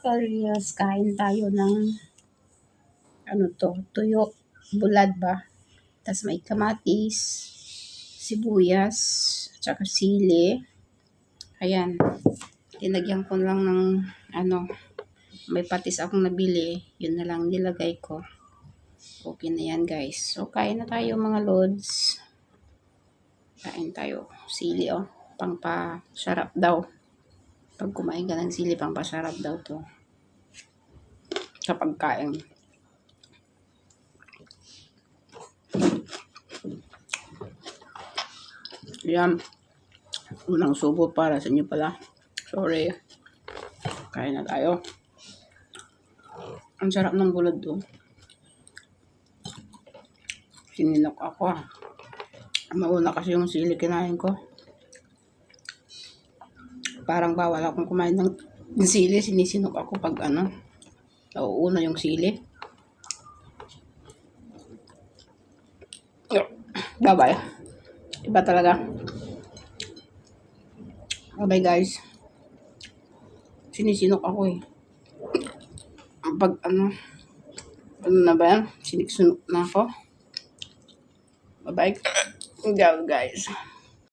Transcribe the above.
Ka-reels, kain tayo ng ano to, tuyo, bulad ba? Tapos may kamatis, sibuyas, at saka sili. Ayan. Tinagyan ko lang ng ano, may patis akong nabili. Yun na lang nilagay ko. Okay na yan guys. So kain na tayo mga lods. Kain tayo. Sili oh. Pangpa-sarap daw. Pag kumain ka ng sili, pangpasarap daw to. Kapag kain. Yan. Unang subo para sa inyo pala. Sorry. Kain na tayo. Ang sarap ng bulad to. Sininok ako. Mauna kasi yung sili kinain ko. Parang bawal akong kumain ng, ng sili. Sinisinok ako pag ano. Nauuna yung sili. Bye-bye. Iba talaga. Bye guys. Sinisinok ako eh. Pag ano, ano na ba yan? Siniksunok na ako. Bye-bye. Go guys.